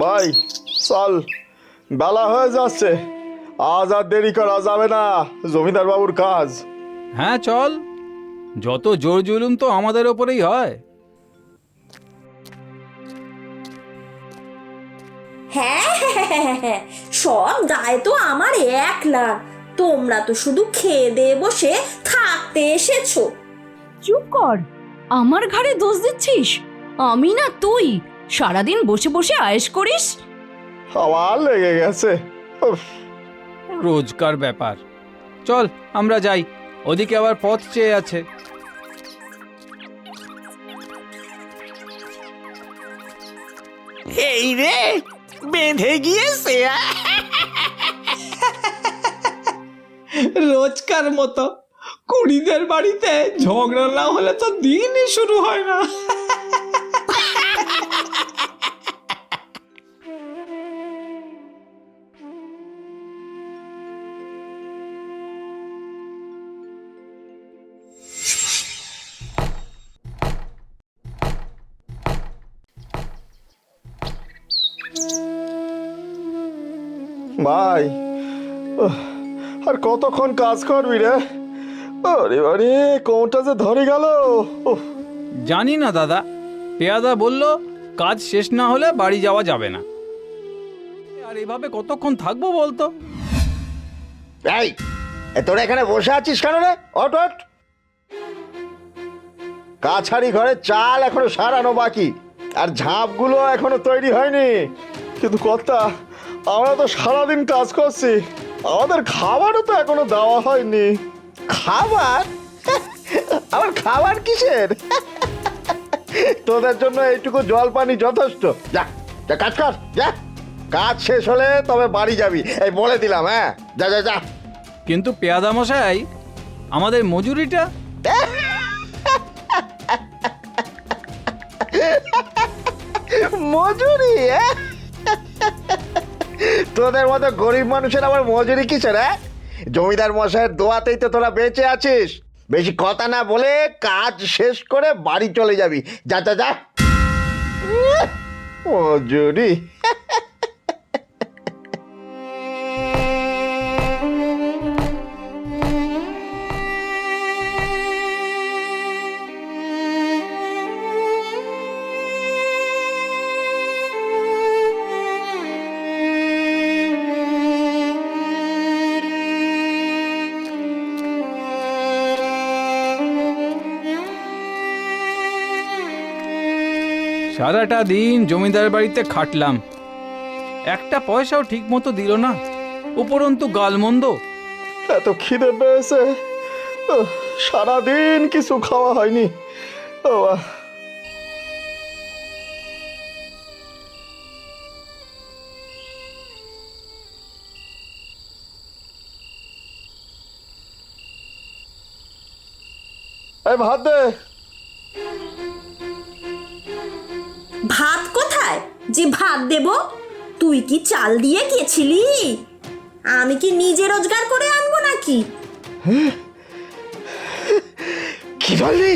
ভাই চল। বেলা হয়ে যাচ্ছে। আজ আর দেরি করা যাবে না জমিদার বাবুর কাজ। হ্যাঁ চল। যত জোর জুলুম তো আমাদের ওপরেই হয়। হ্যাঁ হ্যাঁ, হ্যাঁ, হ্যাঁ, সব দায় তো আমার একলা তোমরা তো শুধু খেয়ে দিয়ে বসে থাকতে এসেছ। চুপ কর। আমার ঘাড়ে দোষ দিচ্ছিস? আমি না তুই। সারাদিন বসে বসে আয়েশ করিস? আমার লেগে গেছে। উফ, রোজকার ব্যাপার। চল আমরা যাই। ওদিকে আবার পথ চেয়ে আছে। এই রে বেঁধে গিয়েছে। রোজকার মতো। কুড়িদের বাড়িতে ঝগড়া না হলে তো দিনই শুরু হয় না। ভাই উহ, আর কতক্ষণ কাজ করবি রে? আরে আরে কোনটা যে ধরে গেল। জানি না দাদা। পেয়াদা বলল কাজ শেষ না হলে বাড়ি যাওয়া যাবে না। আর এভাবে কতক্ষণ থাকব বলতো? এই তোরা এখানে বসে আছিস কেন রে? অট অট কাছারি ঘরে চাল এখনও সারানো বাকি আর ঝাঁপগুলো এখনও তৈরি হয়নি। কিন্তু কর্তা আমরা তো সারাদিন কাজ করছি। আমাদের খাবারও তো এখনও দেওয়া হয়নি। খাবার? আমার খাবার কিসের? তোদের জন্য এইটুকু জল পানি যথেষ্ট। যা যা কাজ কর যা। কাজ শেষ হলে তবে বাড়ি যাবি। এই বলে দিলাম হ্যাঁ? যা যা যা। কিন্তু পেয়াদা মশাই আমাদের মজুরিটা? মজুরি হ্যাঁ? তোদের মতো গরিব মানুষের আবার মজুরি কিসের হ্যাঁ? জমিদার মশাইয়ের দোয়াতেই তো তোরা বেঁচে আছিস। বেশি কথা না বলে কাজ শেষ করে বাড়ি চলে যাবি। যা যা যা। মজুরি। সারাটা দিন জমিদার বাড়িতে খাটলাম। একটা পয়সাও ঠিক মতো দিল না। উপরন্তু গালমন্দ। এত খিদে পেয়েছে। সারাদিন কিছু খাওয়া হয়নি। ভাত দে। ভাত কোথায়? যে ভাত দেব? তুই কি চাল দিয়ে গেছিলি? আমি কি নিজে রোজগার করে আনব নাকি? কি বললি?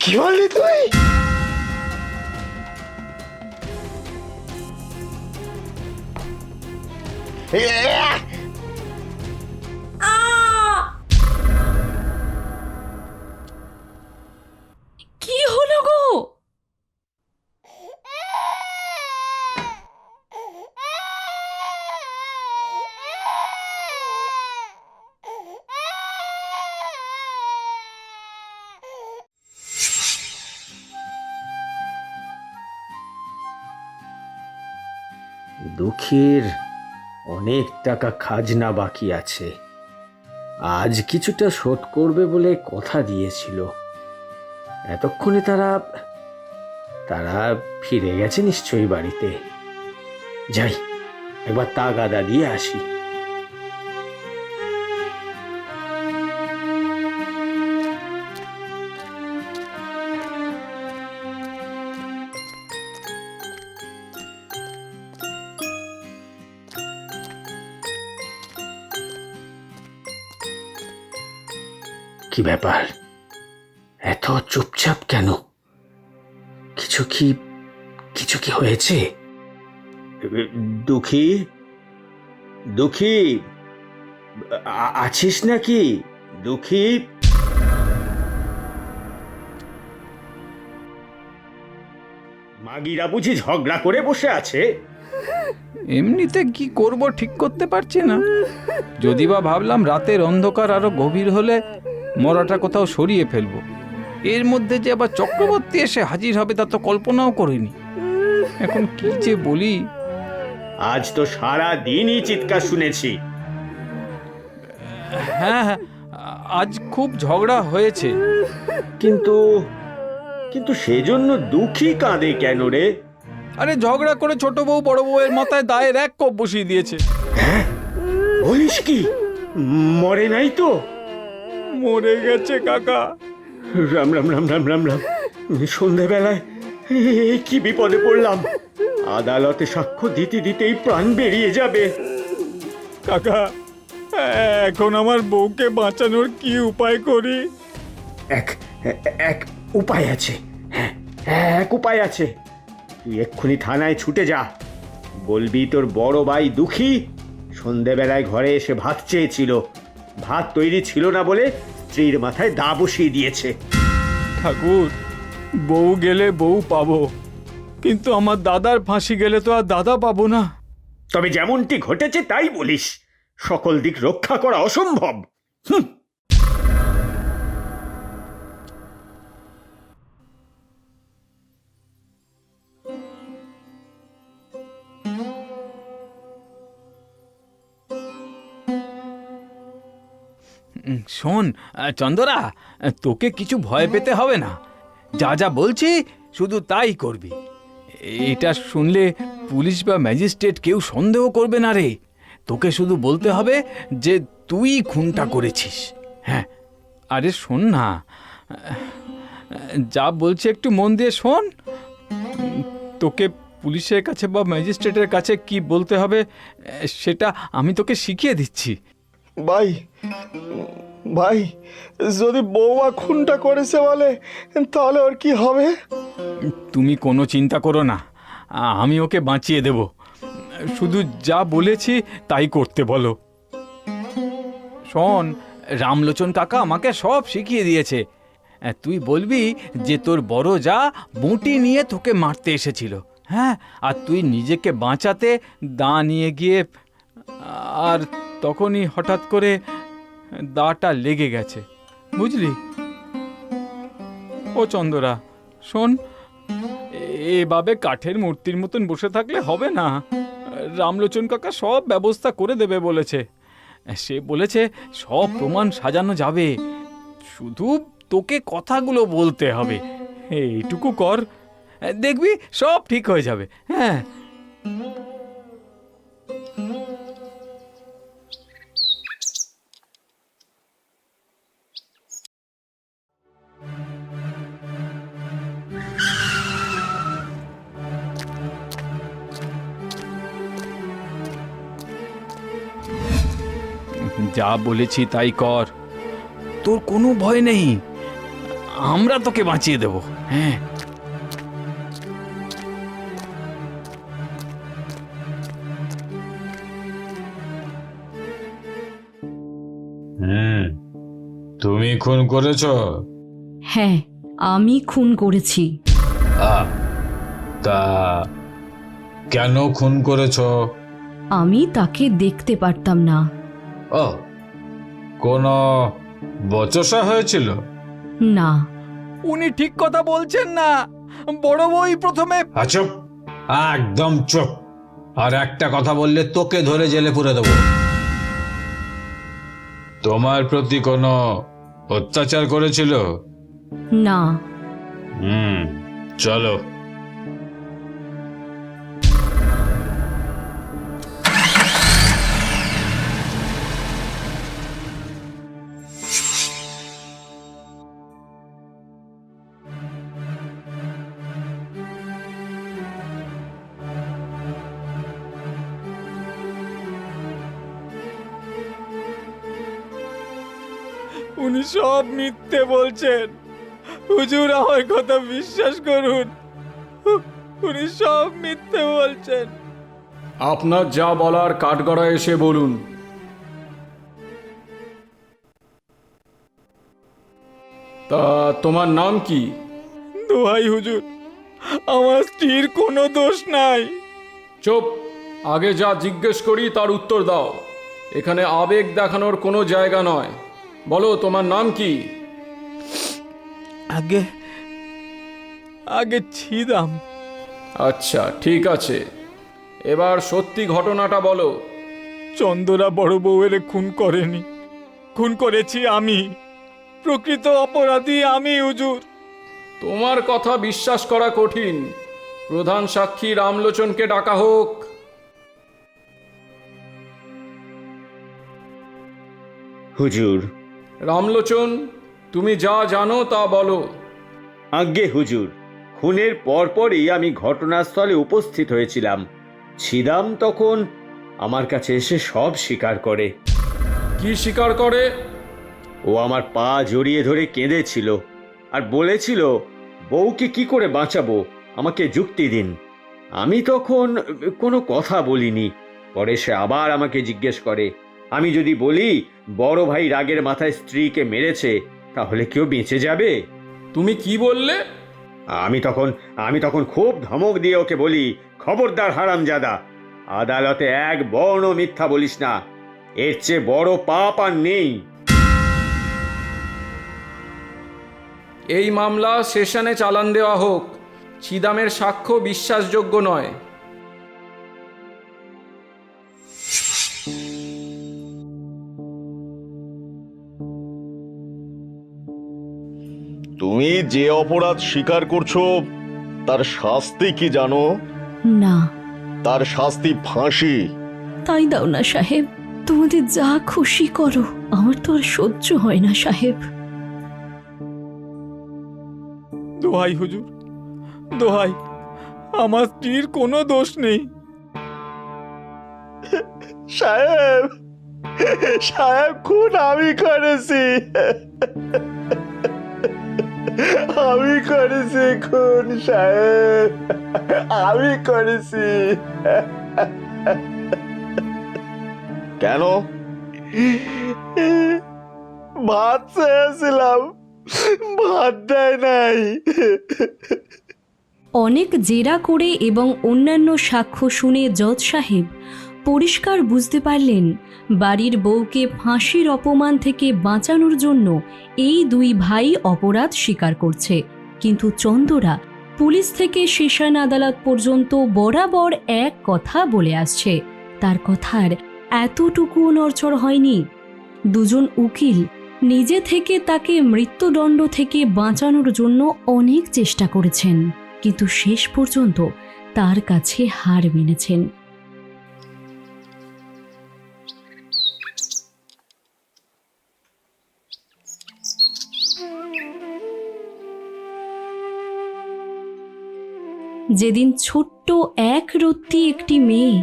কি বললি তুই? কি হলো অনেক টাকা খাজনা বাকি আছে। আজ কিছুটা শোধ করবে বলে কথা দিয়েছিল। এতক্ষণে তারা তারা ফিরে গেছে নিশ্চয়ই বাড়িতে। যাই, একবার তাগাদা দিয়ে আসি। কি ব্যাপার? এত চুপচাপ কেন? কিছু কি কিছু কি হয়েছে? দুঃখী? দুঃখী? আছিস নাকি? দুঃখী? মাগিরা বুঝি ঝগড়া করে বসে আছে? এমনিতে কি করব ঠিক করতে পারছি না। যদি বা ভাবলাম রাতের অন্ধকার আরও গভীর হলে মরাটা কোথাও সরিয়ে ফেলব। এর মধ্যে যে আবার চক্রবর্তী এসে হাজির হবে তা তো কল্পনাও করিনি। এখন কি যে বলি? আজ তো সারা দিনই চিৎকার শুনেছি। হ্যাঁ হ্যাঁ আজ খুব ঝগড়া হয়েছে। কিন্তু কিন্তু সেজন্য দুঃখী কাঁদে কেন রে? আরে ঝগড়া করে ছোট বউ বড় বউয়ের মাথায় দায়ের এক কোপ বসিয়ে দিয়েছে। বলিস কি? মরে নাই তো? মরে গেছে কাকা। রাম রাম রাম রাম রাম রাম। সন্ধেবেলায় কি বিপদে পড়লাম? আদালতে সাক্ষ্য দিতে দিতেই প্রাণ বেরিয়ে যাবে। কাকা এখন আমার বউকে বাঁচানোর কি উপায় করি? এক এক উপায় আছে। হ্যাঁ এক উপায় আছে। তুই এক্ষুনি থানায় ছুটে যা। বলবি তোর বড় ভাই দুঃখী। সন্ধেবেলায় ঘরে এসে ভাত চেয়েছিল। ভাত তৈরি ছিল না বলে স্ত্রীর মাথায় দা বসিয়ে দিয়েছে। ঠাকুর বউ গেলে বউ পাবো কিন্তু আমার দাদার ফাঁসি গেলে তো আর দাদা পাবো না। তবে যেমনটি ঘটেছে তাই বলিস সকল দিক রক্ষা করা অসম্ভব। হুঁ শোন চন্দরা তোকে কিছু ভয় পেতে হবে না। যা যা বলছি শুধু তাই করবি। এটা শুনলে পুলিশ বা ম্যাজিস্ট্রেট কেউ সন্দেহ করবে না রে। তোকে শুধু বলতে হবে যে তুই খুনটা করেছিস। হ্যাঁ আরে শোন না। যা বলছি একটু মন দিয়ে শোন। তোকে পুলিশের কাছে বা ম্যাজিস্ট্রেটের কাছে কি বলতে হবে সেটা আমি তোকে শিখিয়ে দিচ্ছি। ভাই ভাই, যদি বৌমা খুনটা করেছে বলে, তাহলে ওর কি হবে? তুমি কোনো চিন্তা করো না। আমি ওকে বাঁচিয়ে দেব। শুধু যা বলেছি তাই করতে বলো। শোন, রামলোচন কাকা আমাকে সব শিখিয়ে দিয়েছে। তুই বলবি যে তোর বড় যা বুটি নিয়ে তোকে মারতে এসেছিল। হ্যাঁ আর তুই নিজেকে বাঁচাতে দা নিয়ে গিয়ে, আর তখনই হঠাৎ করে দাটা লেগে গেছে। বুঝলি? ও চন্দরা, শোন এভাবে কাঠের মূর্তির মতন বসে থাকলে হবে না। রামলোচন কাকা সব ব্যবস্থা করে দেবে বলেছে। সে বলেছে সব প্রমাণ সাজানো যাবে। শুধু তোকে কথাগুলো বলতে হবে। এইটুকু কর। দেখবি সব ঠিক হয়ে যাবে। হ্যাঁ। যা বলেছি তাই কর। তোর কোনো ভয় নেই। আমরা তোকে বাঁচিয়ে দেব। হ্যাঁ। হুম তুমি খুন করেছ? হ্যাঁ আমি খুন করেছি। আ, তা কেন খুন করেছ? আমি তাকে দেখতে পারতাম না। ও কোনো বচসা হয়েছিল? না। উনি ঠিক কথা বলছেন না। বড় বই প্রথমে চুপ। একদম চুপ। আর একটা কথা বললে তোকে ধরে জেলে পুরে দেবো। তোমার প্রতি কোনো অত্যাচার করেছিল? না। হুম চলো। উনি সব মিথ্যে বলছেন। হুজুর আমার কথা বিশ্বাস করুন। উনি সব মিথ্যে বলছেন। আপনার যা বলার কাঠগড়া এসে বলুন। তা তোমার নাম কি? দোহাই হুজুর আমার স্ত্রীর কোনো দোষ নাই। চুপ আগে যা জিজ্ঞেস করি তার উত্তর দাও। এখানে আবেগ দেখানোর কোনো জায়গা নয়। বলো তোমার নাম কি? আগে আগে ছিদাম আচ্ছা ঠিক আছে। এবার সত্যি ঘটনাটা বলো। চন্দরা বড় বউয়ের খুন করেনি। খুন করেছি আমি। প্রকৃত অপরাধী আমি হুজুর তোমার কথা বিশ্বাস করা কঠিন। প্রধান সাক্ষী রামলোচনকে ডাকা হোক। হুজুর রামলোচন তুমি যা জানো তা বলো। আজ্ঞে হুজুর খুনের পরপরই আমি ঘটনাস্থলে উপস্থিত হয়েছিলাম। ছিদাম তখন আমার কাছে এসে সব স্বীকার করে। কি স্বীকার করে? ও আমার পা জড়িয়ে ধরে কেঁদেছিল আর বলেছিল বউকে কি করে বাঁচাবো? আমাকে যুক্তি দিন। আমি তখন কোনো কথা বলিনি। পরে সে আবার আমাকে জিজ্ঞেস করে আমি যদি বলি বড় ভাই রাগের মাথায় স্ত্রীকে মেরেছে তাহলে কেউ বেঁচে যাবে? তুমি কি বললে? আমি তখন আমি তখন খুব ধমক দিয়ে ওকে বলি খবরদার হারামজাদা আদালতে এক বর্ণ মিথ্যা বলিস না এর চেয়ে বড় পাপ আর নেই। এই মামলা সেশনে চালান দেওয়া হোক ছিদামের সাক্ষ্য বিশ্বাসযোগ্য নয়। তুমি যে অপরাধ স্বীকার করছ তার শাস্তি কি জানো? না। তার শাস্তি ফাঁসি। তাই দাও না সাহেব। তোমাদের যা খুশি করো আমার তো আর সহ্য হয় না সাহেব। দোহাই হুজুর। দোহাই। আমার স্ত্রীর কোনো দোষ নেই। সাহেব সাহেব খুন আমি করেছি। আমি করেছি খুন সাহেব। আমি করেছি। কেন? ভাত চেয়েছিলাম ভাত দেয় নাই। অনেক জেরা করে এবং অন্যান্য সাক্ষ্য শুনে জজ সাহেব পরিষ্কার বুঝতে পারলেন, বাড়ির বউকে ফাঁসির অপমান থেকে বাঁচানোর জন্য এই দুই ভাই অপরাধ স্বীকার করছে। কিন্তু চন্দরা, পুলিশ থেকে সেশন আদালত পর্যন্ত বরাবর এক কথা বলে আসছে। তার কথার এতটুকুও নড়চড় হয়নি। দুজন উকিল নিজে থেকে তাকে মৃত্যুদণ্ড থেকে বাঁচানোর জন্য অনেক চেষ্টা করেছেন, কিন্তু শেষ পর্যন্ত তার কাছে হার মেনেছেন। যেদিন ছোট্ট এক রত্তি একটি মেয়ে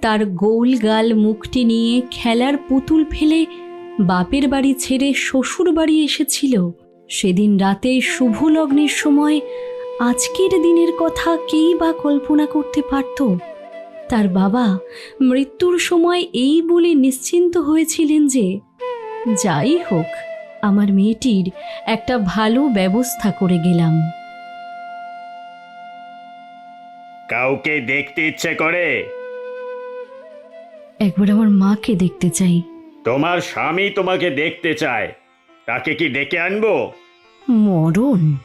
তার গোল গাল মুখটি নিয়ে খেলার পুতুল ফেলে বাপের বাড়ি ছেড়ে শ্বশুর বাড়ি এসেছিল, সেদিন রাতে শুভ লগ্নের সময় আজকের দিনের কথা কেই বা কল্পনা করতে পারত। তার বাবা মৃত্যুর সময় এই বলে নিশ্চিন্ত হয়েছিলেন যে, যাই হোক, আমার মেয়েটির একটা ভালো ব্যবস্থা করে গেলাম। কাউকে দেখতে ইচ্ছে করে। একবার আমার মাকে দেখতে চাই। তোমার স্বামী তোমাকে দেখতে চায়। তাকে কি ডেকে আনব? মরণ?